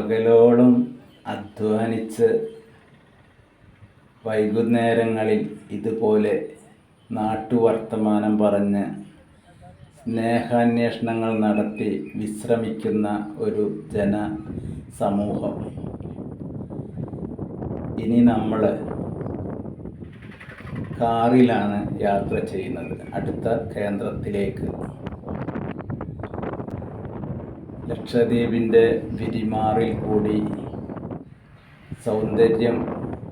പകലോളം അധ്വാനിച്ച് വൈകുന്നേരങ്ങളിൽ ഇതുപോലെ നാട്ടുവർത്തമാനം പറഞ്ഞ് സ്നേഹാന്വേഷണങ്ങൾ നടത്തി വിശ്രമിക്കുന്ന ഒരു ജന സമൂഹം ഇനി നമ്മൾ കാറിലാണ് യാത്ര ചെയ്യുന്നത്. അടുത്ത കേന്ദ്രത്തിലേക്ക്. ലക്ഷദ്വീപിന്റെ വിരിമാറിൽ കൂടി സൗന്ദര്യം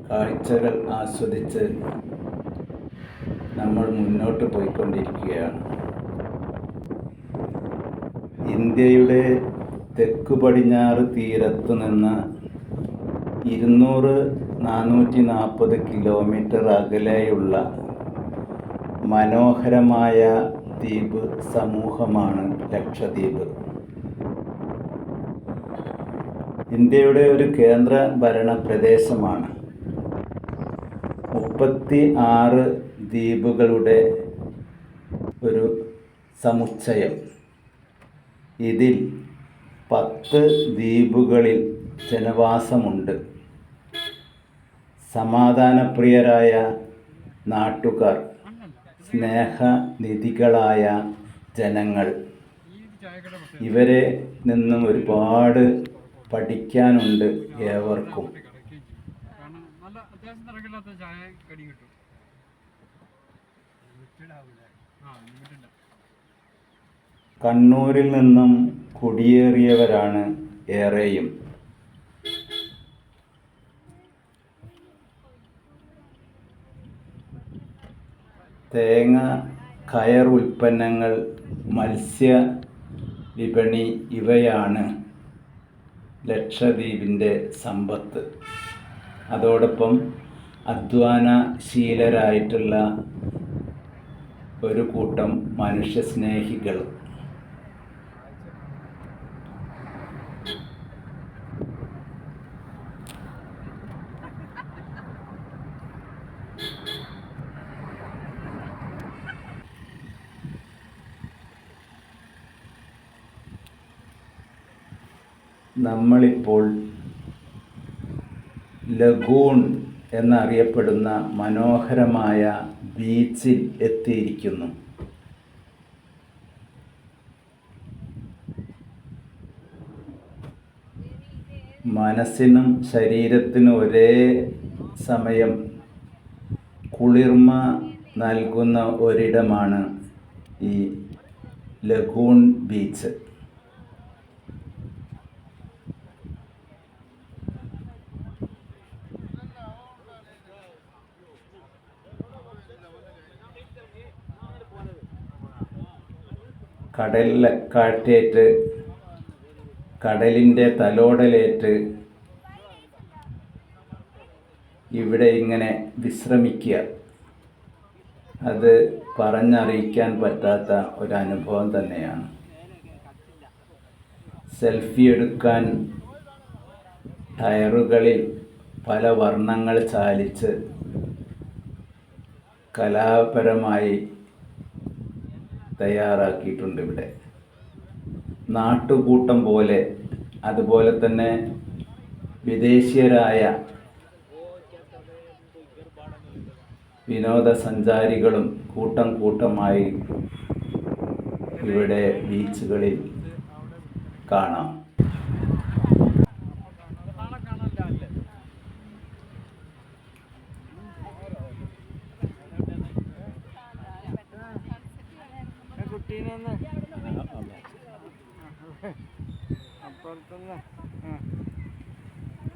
കാഴ്ചകൾ ആസ്വദിച്ച് നമ്മൾ മുന്നോട്ട് പോയിക്കൊണ്ടിരിക്കുകയാണ്. ഇന്ത്യയുടെ തെക്ക് പടിഞ്ഞാറ് തീരത്ത് നിന്ന് ഇരുന്നൂറ് നാനൂറ്റി നാൽപ്പത് കിലോമീറ്റർ അകലെയുള്ള മനോഹരമായ ദ്വീപ് സമൂഹമാണ് ലക്ഷദ്വീപ്. ഇന്ത്യയുടെ ഒരു കേന്ദ്ര ഭരണ പ്രദേശമാണ്. മുപ്പത്തി ആറ് ദ്വീപുകളുടെ ഒരു സമുച്ചയം. ഇതിൽ പത്ത് ദ്വീപുകളിൽ ജനവാസമുണ്ട്. സമാധാനപ്രിയരായ നാട്ടുകാർ സ്നേഹനിധികളായ ജനങ്ങൾ. ഇവരെ നിന്നും ഒരുപാട് പഠിക്കാനുണ്ട് ഏവർക്കും. കണ്ണൂരിൽ നിന്നും കുടിയേറിയവരാണ് ഏറെയും. തേങ്ങ കയർ ഉൽപ്പന്നങ്ങൾ മത്സ്യ വിപണി ഇവയാണ്. ലക്ഷദ്വീപിന്റെ സമ്പത്ത്. അതോടൊപ്പം അധ്വാനശീലരായിട്ടുള്ള ഒരു കൂട്ടം മനുഷ്യസ്നേഹികൾ. നമ്മളിപ്പോൾ ലഗൂൺ എന്നറിയപ്പെടുന്ന മനോഹരമായ ബീച്ചിൽ എത്തിയിരിക്കുന്നു. മനസ്സിനും ശരീരത്തിനും ഒരേ സമയം കുളിർമ നൽകുന്ന ഒരിടമാണ് ഈ ലഗൂൺ ബീച്ച്. കടലിൽ കാറ്റേറ്റ് കടലിന്റെ തലോടലേറ്റ് ഇവിടെ ഇങ്ങനെ വിശ്രമിക്കുക. അത് പറഞ്ഞറിയിക്കാൻ പറ്റാത്ത ഒരു അനുഭവം തന്നെയാണ്. സെൽഫി എടുക്കാൻ ടയറുകളിൽ പല വർണങ്ങൾ ചാലിച്ച് കലാപരമായി തയ്യാറാക്കിയിട്ടുണ്ട് ഇവിടെ. നാട്ടുകൂട്ടം പോലെ അതുപോലെ തന്നെ വിദേശീയരായ വിനോദസഞ്ചാരികളും കൂട്ടം കൂട്ടമായി ഇവിടെ ബീച്ചുകളിൽ കാണാം.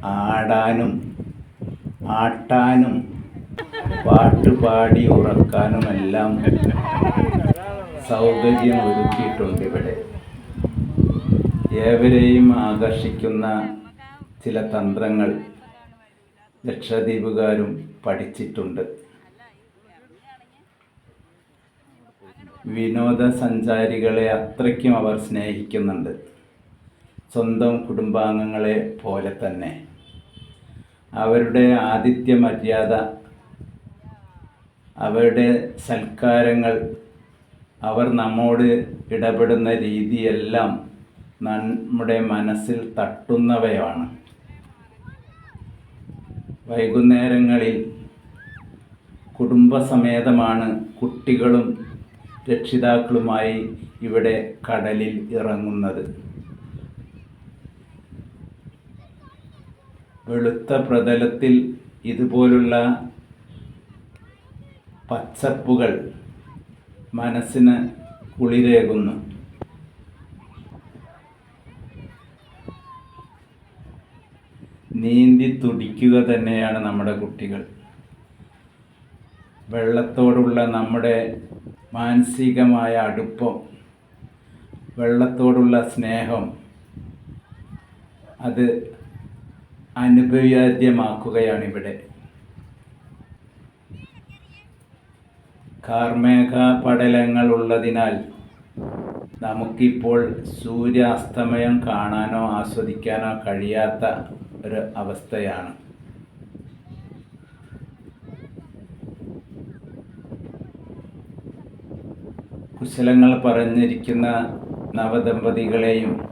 ആടാനും ആട്ടാനും പാട്ടുപാടി ഉറക്കാനുമെല്ലാം സൗകര്യം ഒരുക്കിയിട്ടുണ്ട് ഇവിടെ. ഏവരെയും ആകർഷിക്കുന്ന ചില തന്ത്രങ്ങൾ ലക്ഷദ്വീപുകാരും പഠിച്ചിട്ടുണ്ട്. വിനോദസഞ്ചാരികളെ അത്രയ്ക്കും അവർ സ്നേഹിക്കുന്നുണ്ട്. സ്വന്തം കുടുംബാംഗങ്ങളെ പോലെ തന്നെ. അവരുടെ ആതിഥ്യ മര്യാദ അവരുടെ സൽക്കാരങ്ങൾ അവർ നമ്മോട് ഇടപെടുന്ന രീതിയെല്ലാം നമ്മുടെ മനസ്സിൽ തട്ടുന്നവയാണ്. വൈകുന്നേരങ്ങളിൽ കുടുംബസമേതമാണ് കുട്ടികളും രക്ഷിതാക്കളുമായി ഇവിടെ കടലിൽ ഇറങ്ങുന്നത്. വെളുത്ത പ്രതലത്തിൽ ഇതുപോലുള്ള പച്ചപ്പുകൾ മനസ്സിന് കുളിരേകുന്നു. നീന്തി തുടിക്കുക തന്നെയാണ് നമ്മുടെ കുട്ടികൾ. വെള്ളത്തോടുള്ള നമ്മുടെ മാനസികമായ അടുപ്പം വെള്ളത്തോടുള്ള സ്നേഹം അത് അനുഭവവേദ്യമാക്കുകയാണ് ഇവിടെ കാർമേഘ പടലങ്ങൾ ഉള്ളതിനാൽ നമുക്കിപ്പോൾ സൂര്യാസ്തമയം കാണാനോ ആസ്വദിക്കാനോ കഴിയാത്ത ഒരു അവസ്ഥയാണ്. കുശലങ്ങൾ പറഞ്ഞിരിക്കുന്ന നവദമ്പതികളെയും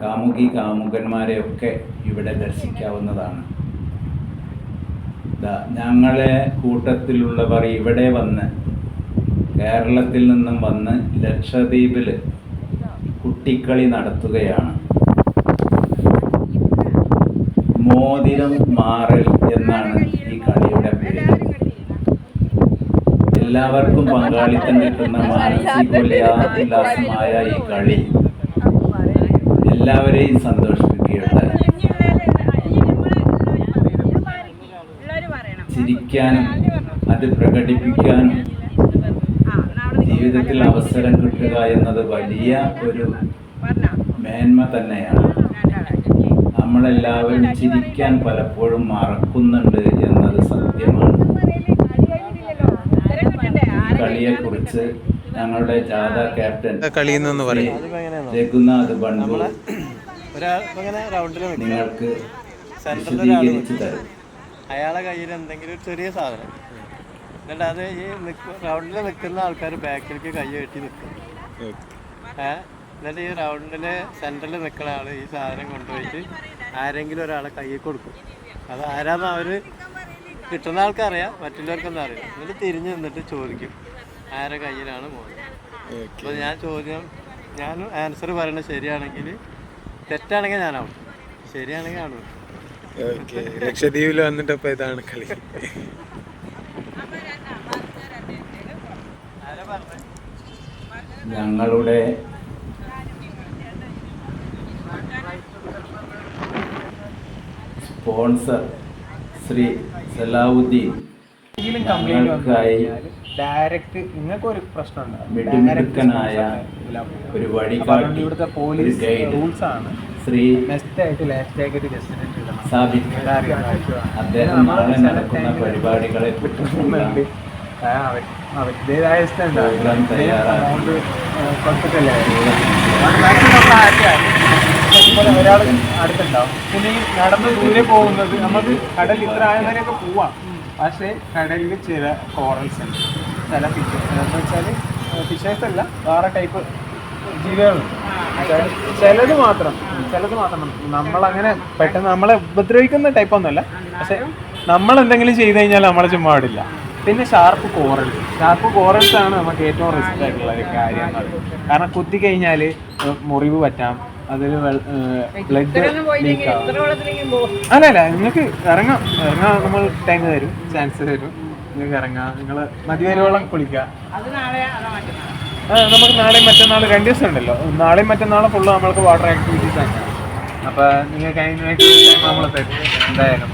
കാമുകി കാമുകന്മാരെ ഒക്കെ ഇവിടെ ദർശിക്കാവുന്നതാണ്. ഞങ്ങളെ കൂട്ടത്തിലുള്ളവർ ഇവിടെ വന്ന് കേരളത്തിൽ നിന്നും വന്ന് ലക്ഷദ്വീപിൽ കുട്ടിക്കളി നടത്തുകയാണ്. മോതിരം മാറൽ എന്നാണ് ഈ കളിയുടെ പേര്. എല്ലാവർക്കും പങ്കാളിത്തം കിട്ടുന്ന മാനസികോല്ലാസമായ ഈ കളി. എല്ലാവരെയും സന്തോഷിപ്പിക്കുകയുണ്ടായി. ചിരിക്കാനും അത് പ്രകടിപ്പിക്കാനും ജീവിതത്തിൽ അവസരം കിട്ടുക എന്നത് വലിയ ഒരു മേന്മ തന്നെയാണ്. നമ്മളെല്ലാവരും ചിരിക്കാൻ പലപ്പോഴും മറക്കുന്നുണ്ട് എന്നത് സത്യമാണ്. കളിയെക്കുറിച്ച് ഞങ്ങളുടെ ജാഥ ക്യാപ്റ്റൻ കളിയെന്ന് പറയും. രഘുനാഥ് റൗണ്ടിൽ നിങ്ങൾക്ക് വിശദീകരിച്ചു തരും. അയാളെ കയ്യിൽ എന്തെങ്കിലും ഒരു ചെറിയ സാധനം. എന്നിട്ട് അത് ഈ റൗണ്ടിൽ നിൽക്കുന്ന ആൾക്കാർ ബാക്കിലേക്ക് കൈ കെട്ടി നിൽക്കും ഏ? എന്നിട്ട് ഈ റൗണ്ടിൽ സെന്ററിൽ നിൽക്കുന്ന ആൾ ഈ സാധനം കൊണ്ടുപോയിട്ട് ആരെങ്കിലും ഒരാളെ കയ്യിൽ കൊടുക്കും. അത് ആരാന്ന് അവർ കിട്ടുന്ന ആൾക്കറിയാം മറ്റുള്ളവർക്കൊന്നും അറിയാം. എന്നിട്ട് തിരിഞ്ഞു നിന്നിട്ട് ചോദിക്കും. ആരെ കയ്യിലാണ് പോകുന്നത് അപ്പോൾ ഞാൻ ചോദ്യം ഞാൻ ആൻസർ പറയുന്നത് ശരിയാണെങ്കിൽ തെറ്റാണെങ്കിൽ ഞാനാവും ശരിയാണെങ്കിൽ ആണ്? ലക്ഷദ്വീപിൽ വന്നിട്ട് അപ്പൊ ഇതാണ് കളി. ഞങ്ങളുടെ സ്പോൺസർ ശ്രീ സലാവുദ്ദീൻ. ഞങ്ങൾക്കായി ഡയറക്റ്റ് നിങ്ങൾക്ക് ഒരു പ്രശ്നമുണ്ട്. ഒരു വഴികാട്ടി ഇവിടുത്തെ പോലീസ് റൂൾസ് ആണ്. ശ്രീ നെക്സ്റ്റ് ആയിട്ട് ലാസ്റ്റ് ആയിട്ട് അദ്ദേഹം നാളെ നടക്കുന്ന പരിപാടികളെ അവരുടേതായ ഒരാൾ അടുത്തുണ്ടാവും. പിന്നെ ഈ നടന്ന് ദൂരെ പോകുന്നത്. നമുക്ക് കടൽ ഇത്ര ആയ വരെയൊക്കെ പോവാം. പക്ഷേ കടലിൽ ചില കോറൽസ് ഉണ്ട്. ചില ഫിഷസ് എന്ന് വെച്ചാൽ ഫിഷേഴ്സ് അല്ല വേറെ ടൈപ്പ് ജീവികളുണ്ട് ചിലത് മാത്രം ചിലത് മാത്രം നമ്മളങ്ങനെ പെട്ടെന്ന് നമ്മളെ ഉപദ്രവിക്കുന്ന ടൈപ്പ് ഒന്നുമല്ല. പക്ഷെ നമ്മൾ എന്തെങ്കിലും ചെയ്ത് കഴിഞ്ഞാൽ നമ്മളെ ചുമ്മാ പാടില്ല പിന്നെ ഷാർപ്പ് കോറൽ ഷാർപ്പ് കോറൽസ് ആണ് നമുക്ക് ഏറ്റവും റിസ്ക് ആയിട്ടുള്ള ഒരു കാര്യം കാരണം കുത്തി കഴിഞ്ഞാൽ മുറിവ് പറ്റാം. അതിൽ ബ്ലഡ് ലീക്ക് ആവും. അല്ല അല്ല നിങ്ങൾക്ക് ഇറങ്ങാം. ഇറങ്ങാൻ നമ്മൾ ടൈം തരും ചാൻസ് തരും. നിങ്ങൾക്ക് ഇറങ്ങാം. നിങ്ങൾ മതിവരോളം കുളിക്കാം നമുക്ക് നാളെയും മറ്റന്നാൾ രണ്ട് ദിവസം ഉണ്ടല്ലോ. നാളെയും മറ്റന്നാളും ഫുള്ള് നമ്മൾക്ക് വാട്ടർ ആക്ടിവിറ്റീസ് ആണ്. അപ്പോൾ നിങ്ങൾക്ക് അതിനായിട്ട് നമ്മൾ തരും. എന്തായാലും.